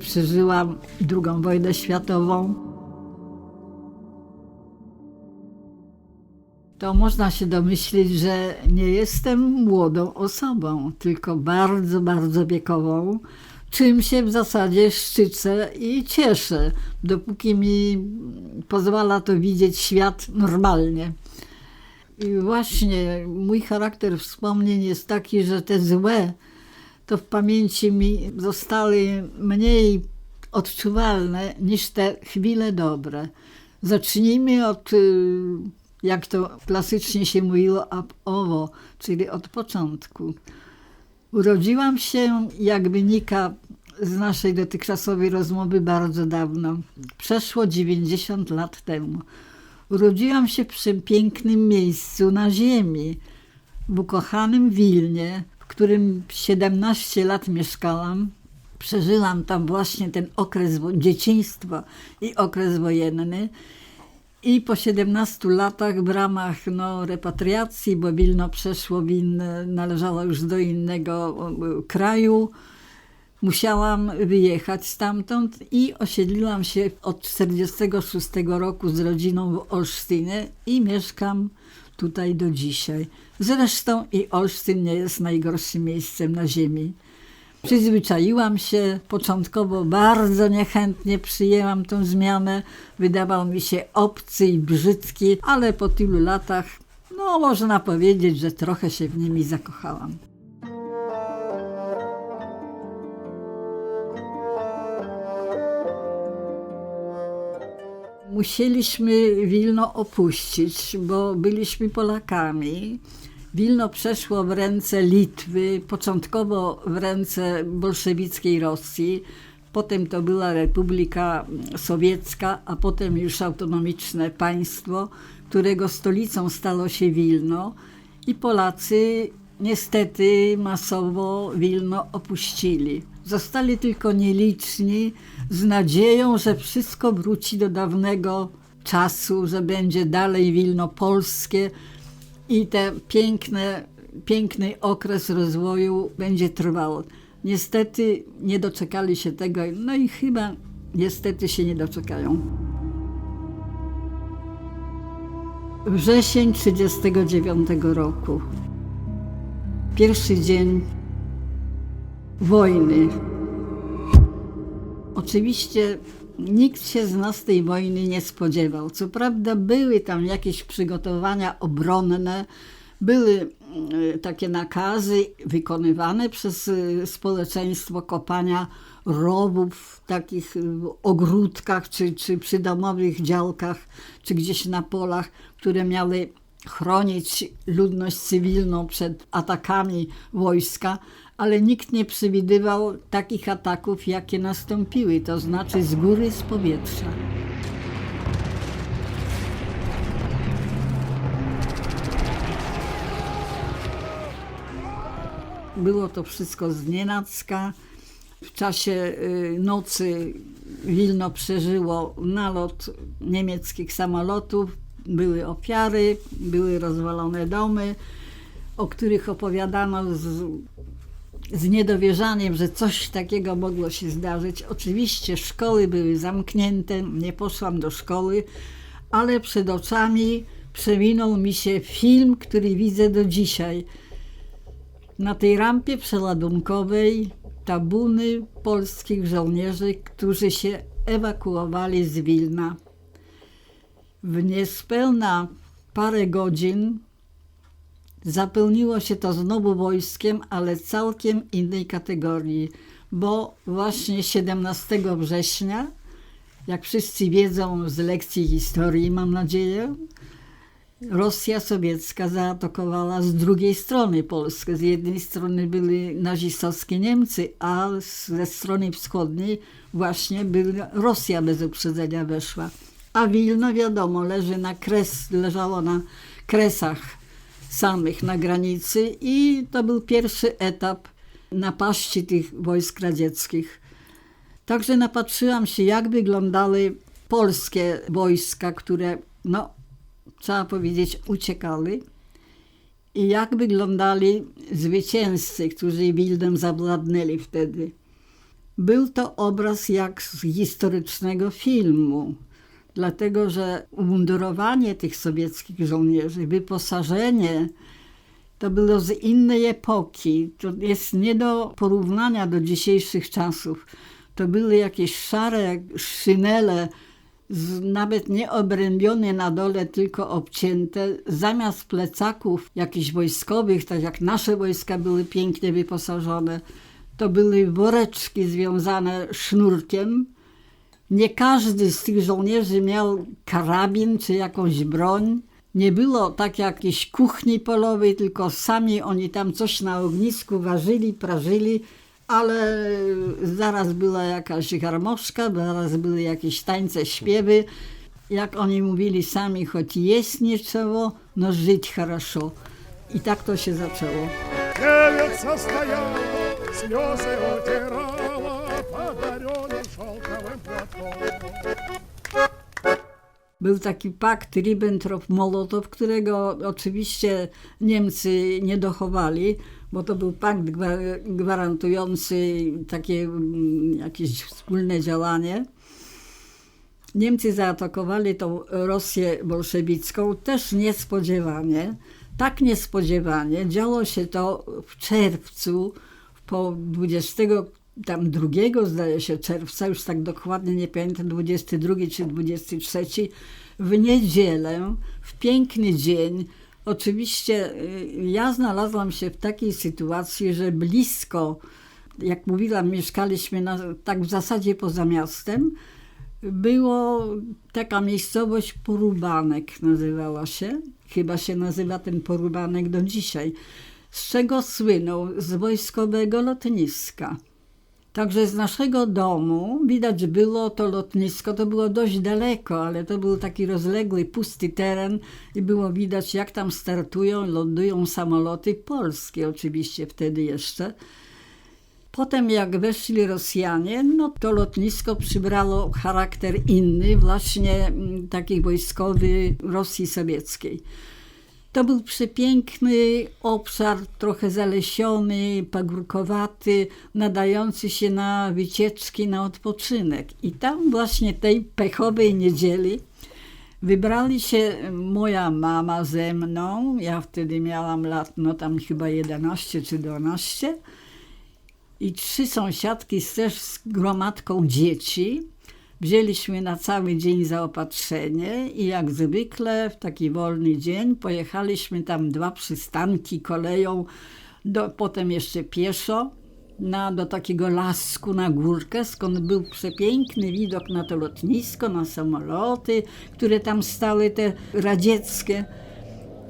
Przeżyłam II wojnę światową. To można się domyślić, że nie jestem młodą osobą, tylko bardzo, bardzo wiekową, czym się w zasadzie szczycę i cieszę, dopóki mi pozwala to widzieć świat normalnie. I właśnie mój charakter wspomnień jest taki, że te złe to w pamięci mi zostały mniej odczuwalne niż te chwile dobre. Zacznijmy od, y, jak to klasycznie się mówiło, ab owo, czyli od początku. Urodziłam się, jak wynika z naszej dotychczasowej rozmowy, bardzo dawno. Przeszło 90 lat temu. Urodziłam się w przepięknym miejscu na ziemi, w ukochanym Wilnie, którym 17 lat mieszkałam. Przeżyłam tam właśnie ten okres dzieciństwa i okres wojenny. I po 17 latach w ramach no, repatriacji, bo Wilno przeszło, Wilno należało już do innego kraju, musiałam wyjechać stamtąd i osiedliłam się od 46 roku z rodziną w Olsztynie i mieszkam tutaj do dzisiaj. Zresztą i Olsztyn nie jest najgorszym miejscem na ziemi. Przyzwyczaiłam się, początkowo bardzo niechętnie przyjęłam tę zmianę. Wydawał mi się obcy i brzydki, ale po tylu latach, no można powiedzieć, że trochę się w nimi zakochałam. Musieliśmy Wilno opuścić, bo byliśmy Polakami. Wilno przeszło w ręce Litwy, początkowo w ręce bolszewickiej Rosji, potem to była Republika Sowiecka, a potem już autonomiczne państwo, którego stolicą stało się Wilno i Polacy niestety masowo Wilno opuścili. Zostali tylko nieliczni z nadzieją, że wszystko wróci do dawnego czasu, że będzie dalej Wilno polskie i ten piękne, piękny okres rozwoju będzie trwał. Niestety nie doczekali się tego, no i chyba niestety się nie doczekają. Wrzesień 1939 roku. Pierwszy dzień wojny. Oczywiście nikt się z nas tej wojny nie spodziewał. Co prawda były tam jakieś przygotowania obronne, były e, takie nakazy wykonywane przez e, społeczeństwo kopania rowów w takich e, ogródkach czy, czy przy domowych działkach, czy gdzieś na polach, które miały chronić ludność cywilną przed atakami wojska, ale nikt nie przewidywał takich ataków, jakie nastąpiły, to znaczy z góry, z powietrza. Było to wszystko znienacka. W czasie y, nocy Wilno przeżyło nalot niemieckich samolotów, były ofiary, były rozwalone domy, o których opowiadano z, z niedowierzaniem, że coś takiego mogło się zdarzyć. Oczywiście szkoły były zamknięte, nie poszłam do szkoły, ale przed oczami przewinął mi się film, który widzę do dzisiaj. Na tej rampie przeładunkowej tabuny polskich żołnierzy, którzy się ewakuowali z Wilna. W niespełna parę godzin zapełniło się to znowu wojskiem, ale całkiem innej kategorii, bo właśnie 17 września, jak wszyscy wiedzą z lekcji historii, mam nadzieję, Rosja sowiecka zaatakowała z drugiej strony Polskę. Z jednej strony byli nazistowskie Niemcy, a ze strony wschodniej właśnie była Rosja bez uprzedzenia weszła. A Wilno, wiadomo, leży na kres, leżało na kresach samych na granicy i to był pierwszy etap napaści tych wojsk radzieckich. Także napatrzyłam się, jak wyglądały polskie wojska, które, no, trzeba powiedzieć, uciekały i jak wyglądali zwycięzcy, którzy Wildem zawładnęli wtedy. Był to obraz jak z historycznego filmu, dlatego że umundurowanie tych sowieckich żołnierzy, wyposażenie, to było z innej epoki. To jest nie do porównania do dzisiejszych czasów. To były jakieś szare szynele, nawet nie obrębione na dole, tylko obcięte. Zamiast plecaków jakichś wojskowych, tak jak nasze wojska były pięknie wyposażone, to były woreczki związane sznurkiem. Nie każdy z tych żołnierzy miał karabin czy jakąś broń. Nie było tak jakiejś kuchni polowej, tylko sami oni tam coś na ognisku ważyli, prażyli, ale zaraz była jakaś garmoszka, zaraz były jakieś tańce, śpiewy. Jak oni mówili sami, choć jest niczego, no żyć хорошо. I tak to się zaczęło. Девица стояла, слезы утирала подаренным шелковым платком. Był taki pakt Ribbentrop-Molotow, którego oczywiście Niemcy nie dochowali, bo to był pakt gwa- gwarantujący takie mm, jakieś wspólne działanie. Niemcy zaatakowali tą Rosję bolszewicką też niespodziewanie. Tak niespodziewanie działo się to w czerwcu, po 20 tam 2 zdaje się czerwca, już tak dokładnie nie pamiętam, 22 czy 23, w niedzielę, w piękny dzień. Oczywiście y, ja znalazłam się w takiej sytuacji, że blisko, jak mówiłam, mieszkaliśmy na, tak w zasadzie poza miastem, było taka miejscowość Porubanek nazywała się. Chyba się nazywa ten Porubanek do dzisiaj. Z czego słynął? Z wojskowego lotniska. Także z naszego domu widać było to lotnisko, to było dość daleko, ale to był taki rozległy, pusty teren i było widać jak tam startują, lądują samoloty polskie oczywiście wtedy jeszcze. Potem jak weszli Rosjanie, no to lotnisko przybrało charakter inny, właśnie mm, taki wojskowy Rosji Sowieckiej. To był przepiękny obszar, trochę zalesiony, pagórkowaty, nadający się na wycieczki, na odpoczynek. I tam właśnie tej pechowej niedzieli wybrali się moja mama ze mną. Ja wtedy miałam lat, no tam chyba 11 czy 12 i trzy sąsiadki też z gromadką dzieci. Wzięliśmy na cały dzień zaopatrzenie i jak zwykle w taki wolny dzień pojechaliśmy tam dwa przystanki koleją, do, potem jeszcze pieszo na, do takiego lasku na górkę, skąd był przepiękny widok na to lotnisko, na samoloty, które tam stały, te radzieckie.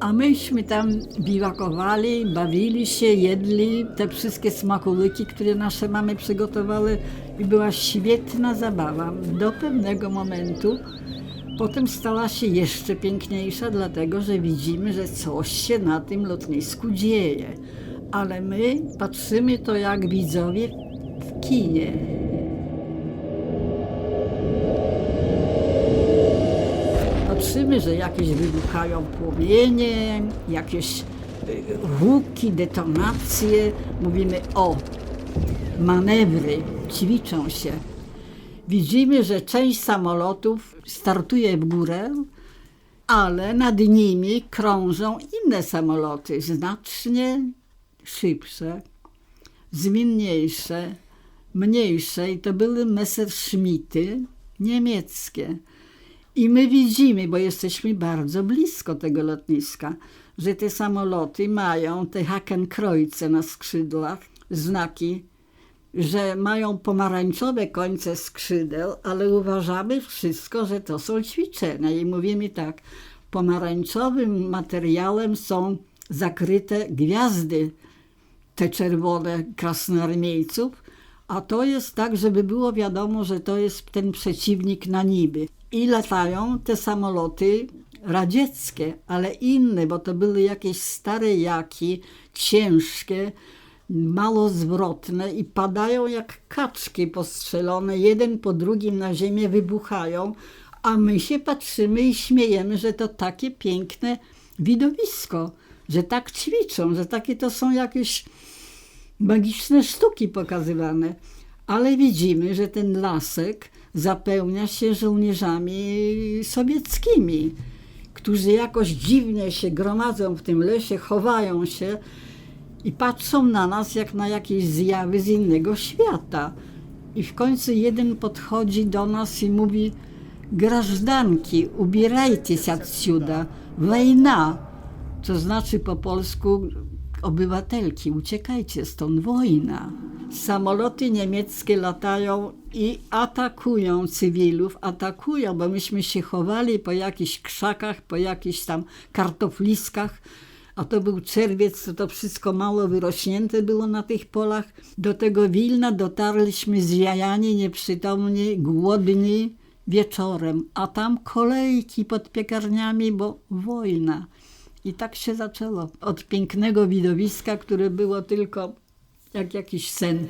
A myśmy tam biwakowali, bawili się, jedli te wszystkie smakołyki, które nasze mamy przygotowały i była świetna zabawa do pewnego momentu. Potem stała się jeszcze piękniejsza, dlatego że widzimy, że coś się na tym lotnisku dzieje. Ale my patrzymy to jak widzowie w kinie. Patrzymy, że jakieś wybuchają płomienie, jakieś y, huki, detonacje. Mówimy o manewry, ćwiczą się. Widzimy, że część samolotów startuje w górę, ale nad nimi krążą inne samoloty, znacznie szybsze, zwinniejsze, mniejsze i to były Messerschmitty niemieckie. I my widzimy, bo jesteśmy bardzo blisko tego lotniska, że te samoloty mają te Hakenkreuze na skrzydłach, znaki, że mają pomarańczowe końce skrzydeł, ale uważamy wszystko, że to są ćwiczenia. I mówimy tak, pomarańczowym materiałem są zakryte gwiazdy, te czerwone krasnoarmiejców, a to jest tak, żeby było wiadomo, że to jest ten przeciwnik na niby. I latają te samoloty radzieckie, ale inne, bo to były jakieś stare jaki, ciężkie, mało zwrotne i padają jak kaczki postrzelone, jeden po drugim na ziemię wybuchają, a my się patrzymy i śmiejemy, że to takie piękne widowisko, że tak ćwiczą, że takie to są jakieś magiczne sztuki pokazywane. Ale widzimy, że ten lasek zapełnia się żołnierzami sowieckimi, którzy jakoś dziwnie się gromadzą w tym lesie, chowają się i patrzą na nas jak na jakieś zjawy z innego świata. I w końcu jeden podchodzi do nas i mówi: Grażdanki, ubierajcie się отсюда, wojna. To znaczy po polsku obywatelki, uciekajcie stąd, wojna. Samoloty niemieckie latają i atakują cywilów, atakują, bo myśmy się chowali po jakichś krzakach, po jakichś tam kartofliskach, a to był czerwiec, to to wszystko mało wyrośnięte było na tych polach. Do tego Wilna dotarliśmy zjajani, nieprzytomni, głodni wieczorem, a tam kolejki pod piekarniami, bo wojna. I tak się zaczęło. Od pięknego widowiska, które było tylko jak jakiś sen.